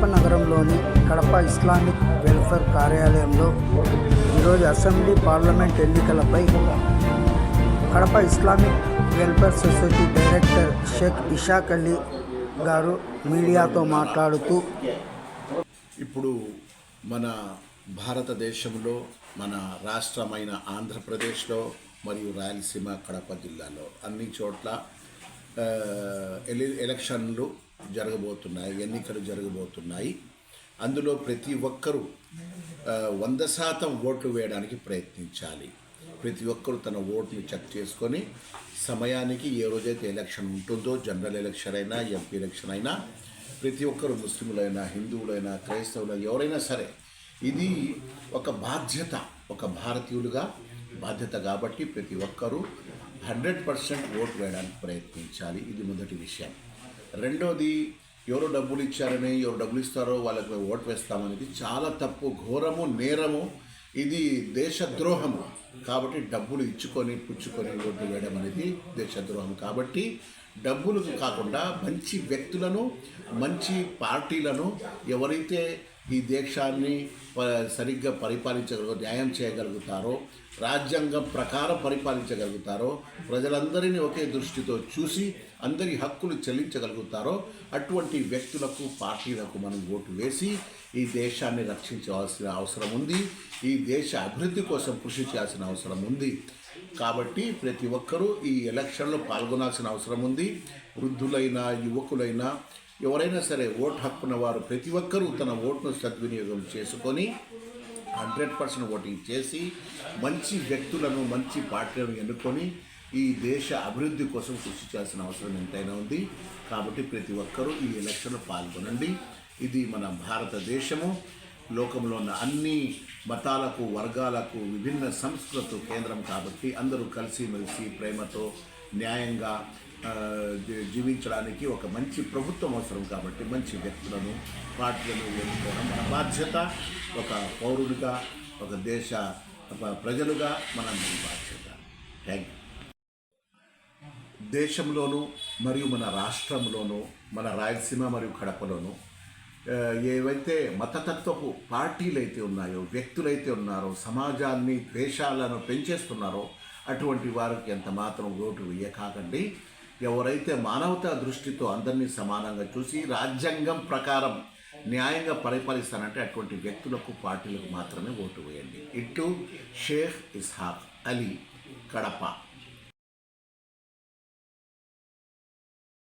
కడప నగరంలోని Kadapa Islamic welfare కార్యాలయంలో ఈరోజు అసెంబ్లీ పార్లమెంట్ ఎన్నికలపై Kadapa Islamic welfare society director Sheikh Ishaq Ali గారు మీడియాతో మాట్లాడుతూ ఇప్పుడు మన భారతదేశంలో మన రాష్ట్రమైన ఆంధ్రప్రదేశ్లో మరియు రాయలసీమ కడప జిల్లాలో అన్ని చోట్ల ఎలి- ఎలక్షన్లు జరగబోతున్నాయి ఎన్నికలు జరగబోతున్నాయి. అందులో ప్రతి ఒక్కరూ వంద శాతం ఓట్లు వేయడానికి ప్రయత్నించాలి. ప్రతి ఒక్కరూ తన ఓటుని చెక్ చేసుకొని సమయానికి ఏ రోజైతే ఎలక్షన్ ఉంటుందో జనరల్ ఎలక్షన్ అయినా ఎంపీ ఎలక్షన్ అయినా ప్రతి ఒక్కరు ముస్లింలైనా హిందువులైనా క్రైస్తవులైనా ఎవరైనా సరే ఇది ఒక బాధ్యత ఒక భారతీయులుగా బాధ్యత కాబట్టి ప్రతి ఒక్కరూ హండ్రెడ్ పర్సెంట్ ఓటు వేయడానికి ప్రయత్నించాలి. ఇది మొదటి విషయం. రెండోది ఎవరు డబ్బులు ఇచ్చారని ఎవరు డబ్బులు ఇస్తారో వాళ్ళకి ఓటు వేస్తామనేది చాలా తప్పు ఘోరము నేరము. ఇది దేశద్రోహము. కాబట్టి డబ్బులు ఇచ్చుకొని పుచ్చుకొని ఓట్లు వేయడం అనేది దేశద్రోహం. కాబట్టి డబ్బులు కాకుండా మంచి వ్యక్తులను మంచి పార్టీలను ఎవరైతే ఈ దేశాన్ని సరిగ్గా పరిపాలించగలుగు న్యాయం చేయగలుగుతారో రాజ్యాంగం ప్రకారం పరిపాలించగలుగుతారో ప్రజలందరినీ ఒకే దృష్టితో చూసి అందరి హక్కులు చెల్లించగలుగుతారో అటువంటి వ్యక్తులకు పార్టీలకు మనం ఓటు వేసి ఈ దేశాన్ని రక్షించవలసిన అవసరం ఉంది. ఈ దేశ అభివృద్ధి కోసం కృషి చేయాల్సిన అవసరం ఉంది. కాబట్టి ప్రతి ఒక్కరూ ఈ ఎలక్షన్లో పాల్గొనాల్సిన అవసరం ఉంది. వృద్ధులైనా యువకులైనా ఎవరైనా సరే ఓటు హక్కున్న వారు ప్రతి ఒక్కరూ తన ఓటును సద్వినియోగం చేసుకొని హండ్రెడ్ పర్సెంట్ ఓటింగ్ చేసి మంచి వ్యక్తులను మంచి పార్టీలను ఎన్నుకొని ఈ దేశ అభివృద్ధి కోసం కృషి చేయాల్సిన అవసరం ఎంతైనా ఉంది. కాబట్టి ప్రతి ఒక్కరూ ఈ ఎలక్షన్లో పాల్గొనండి. ఇది మన భారతదేశము. లోకంలో ఉన్న అన్ని మతాలకు వర్గాలకు విభిన్న సంస్కృతులు కేంద్రం కాబట్టి అందరూ కలిసిమెలిసి ప్రేమతో న్యాయంగా జీవించడానికి ఒక మంచి ప్రభుత్వం అవసరం కాబట్టి మంచి వ్యక్తులను పార్టీలను ఎన్నుకోవడం మన బాధ్యత. ఒక పౌరుడిగా ఒక దేశ ప్రజలుగా మన బాధ్యత. Thank you. దేశంలోనూ మరియు మన రాష్ట్రంలోనూ మన రాయలసీమ మరియు కడపలోనూ ఏవైతే మతతత్వపు పార్టీలు అయితే ఉన్నాయో వ్యక్తులైతే ఉన్నారో సమాజాన్ని ద్వేషాలను పెంచేస్తున్నారో అటువంటి వారికి ఎంత మాత్రం ఓటు వేయకాకండి. ఎవరైతే మానవతా దృష్టితో అందరినీ సమానంగా చూసి రాజ్యాంగం ప్రకారం న్యాయంగా పరిపాలిస్తానంటే అటువంటి వ్యక్తులకు పార్టీలకు మాత్రమే ఓటు వేయండి. ఇటు షేఖ్ ఇస్హాక్ అలీ కడప.